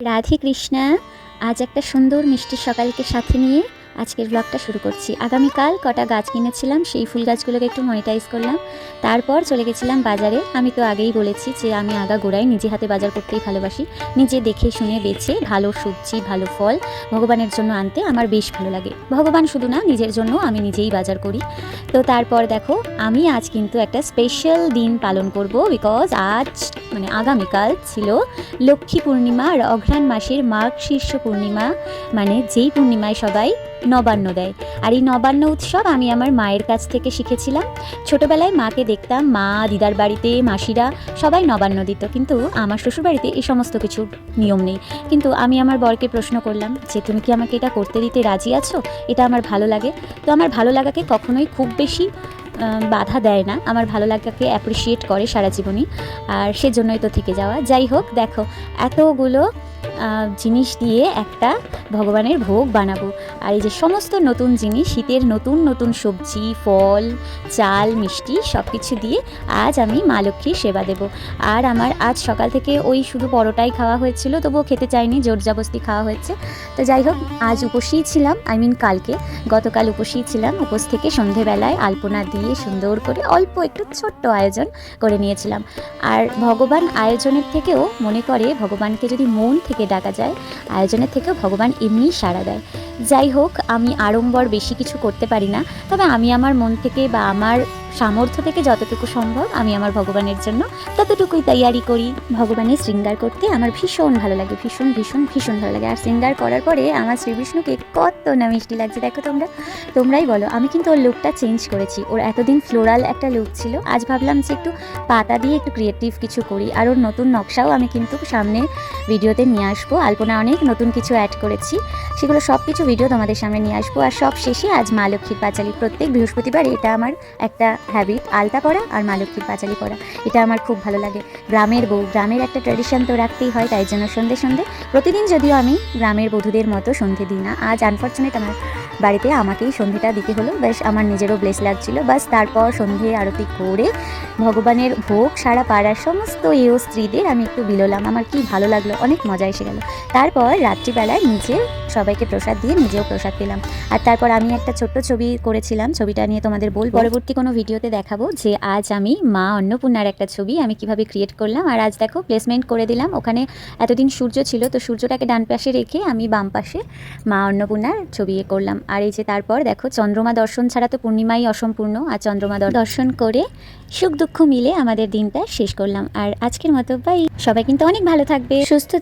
রাধে কৃষ্ণা আজ একটা সুন্দর মিষ্টি সকালকে সাথে নিয়ে আজকের ব্লগটা শুরু করছি। আগামীকাল কটা গাছ কিনেছিলাম, সেই ফুল গাছগুলোকে একটু মনিটাইজ করলাম। তারপর চলে গেছিলাম বাজারে। আমি তো আগেই বলেছি যে আমি আগা গোড়ায় নিজে হাতে বাজার করতেই ভালোবাসি। নিজে দেখে, শুনে, বেছে ভালো সবজি, ভালো ফল ভগবানের জন্য আনতে আমার বেশ ভালো লাগে। ভগবান শুধু না, নিজের জন্য আমি নিজেই বাজার করি। তো তারপর দেখো, আমি আজ কিন্তু একটা স্পেশাল দিন পালন করব বিকজ আজ মানে আগামীকাল ছিল লক্ষ্মী পূর্ণিমা আর অঘ্রাণ মাসের মাঘ শীর্ষ পূর্ণিমা। মানে যেই পূর্ণিমায় সবাই নবান্ন দেয়। আর এই নবান্ন উৎসব আমি আমার মায়ের কাছ থেকে শিখেছিলাম। ছোটবেলায় মাকে দেখতাম, মা, দিদার বাড়িতে, মাসিরা সবাই নবান্ন দিত। কিন্তু আমার শ্বশুরবাড়িতে এই সমস্ত কিছু নিয়ম নেই। কিন্তু আমি আমার বরকে প্রশ্ন করলাম, যে তুমি কি আমাকে এটা করতে দিতে রাজি আছো? এটা আমার ভালো লাগে। তো আমার ভালো লাগাকে কখনোই খুব বেশি বাধা দেয় না। আমার ভালো লাগাকে অ্যাপ্রিসিয়েট করে সারা জীবনই। আর সেজন্যই তো থেকে যাওয়া। যাই হোক, দেখো, এতগুলো জিনিস দিয়ে একটা ভগবানের ভোগ বানাবো। আর এই যে সমস্ত নতুন জিনিস, শীতের নতুন নতুন সবজি, ফল, চাল, মিষ্টি সব কিছু দিয়ে আজ আমি মা লক্ষ্মীর সেবা দেব। আর আমার আজ সকাল থেকে ওই শুধু পরোটাই খাওয়া হয়েছিল, তবুও খেতে চাইনি, জোর জবস্তি খাওয়া হয়েছে। তো যাই হোক, আজ উপসীই ছিলাম আই মিন কালকে। গতকাল উপসীই ছিলাম, উপোস থেকে সন্ধেবেলায় আলপনা দিয়ে সুন্দর করে অল্প একটু ছোট্ট আয়োজন করে নিয়েছিলাম। আর ভগবান আয়োজনের থেকেও মনে করে, ভগবানকে যদি মন থেকে ডাকা যায়, আয়োজনের থেকেও ভগবান এমনিই সাড়া দেয়। যাই হোক, আমি আড়ম্বর বেশি কিছু করতে পারি না। তবে আমি আমার মন থেকে বা আমার সামর্থ্য থেকে যতটুকু সম্ভব আমি আমার ভগবানের জন্য ততটুকুই তৈয়ারি করি। ভগবানের শৃঙ্গার করতে আমার ভীষণ ভালো লাগে, ভীষণ ভীষণ ভীষণ ভালো লাগে। আর শৃঙ্গার করার পরে আমার শ্রীবিষ্ণুকে কত না মিষ্টি লাগছে। দেখো তোমরা, তোমরাই বলো, আমি কিন্তু ওর লুকটা চেঞ্জ করেছি। ওর এতদিন ফ্লোরাল একটা লুক ছিল। আজ ভাবলাম যে একটু পাতা দিয়ে একটু ক্রিয়েটিভ কিছু করি। আর ওর নতুন নকশাও আমি কিন্তু সামনে ভিডিওতে নিয়ে আসব। আলপনা অনেক নতুন কিছু অ্যাড করেছি। সেগুলো সব কিছু ভিডিও তোমাদের সামনে নিয়ে আসব। আর সব শেষে আজ মা লক্ষ্মীর পাঁচালি। প্রত্যেক বৃহস্পতিবার এটা আমার একটা হ্যাবিট আলতা পরা আর মা লক্ষ্মীর পাঁচালি পরা। এটা আমার খুব ভালো লাগে। গ্রামের বউ, গ্রামের একটা ট্র্যাডিশন তো রাখতেই হয়, তাই জন্য সন্ধে সন্ধে। প্রতিদিন যদিও আমি গ্রামের বধূদের মতো সন্ধে দিই না, আজ আনফর্চুনেট আমার বাড়িতে আমাকেই সন্ধেটা দিতে হলো। বেশ, আমার নিজেরও ব্লেস লাগছিল। বাস, তারপর সন্ধে আরতি করে ভগবানের ভোগ, সারা পাড়ার সমস্ত এও স্ত্রীদের আমি একটু বিলোলাম। আমার কি ভালো লাগল, অনেক মজা এসে গেল। তারপর রাত্রিবেলায় নিজে সবাইকে প্রসাদ দিয়ে নিজেও প্রসাদ পেলাম। আর তারপর আমি একটা ছোট্ট ছবি করেছিলাম, ছবিটা নিয়ে তোমাদের বল পরবর্তী কোনো ভিডিওতে দেখাবো যে আজ আমি মা অন্নপূর্ণার একটা ছবি আমি কীভাবে ক্রিয়েট করলাম। আর আজ দেখো প্লেসমেন্ট করে দিলাম। ওখানে এতদিন সূর্য ছিল, তো সূর্যটাকে ডান পাশে রেখে আমি বাম পাশে মা অন্নপূর্ণার ছবি এ করলাম। আর এই যে তারপর দেখো চন্দ্রমা দর্শন ছাড়া তো পূর্ণিমাই অসম্পূর্ণ। আর চন্দ্রমা দর- দর্শন করে সুখ দুঃখ মিলে আমাদের দিনটা শেষ করলাম। আর আজকের মতো বাই সবাই কিন্তু অনেক ভালো থাকবে, সুস্থ থাকবে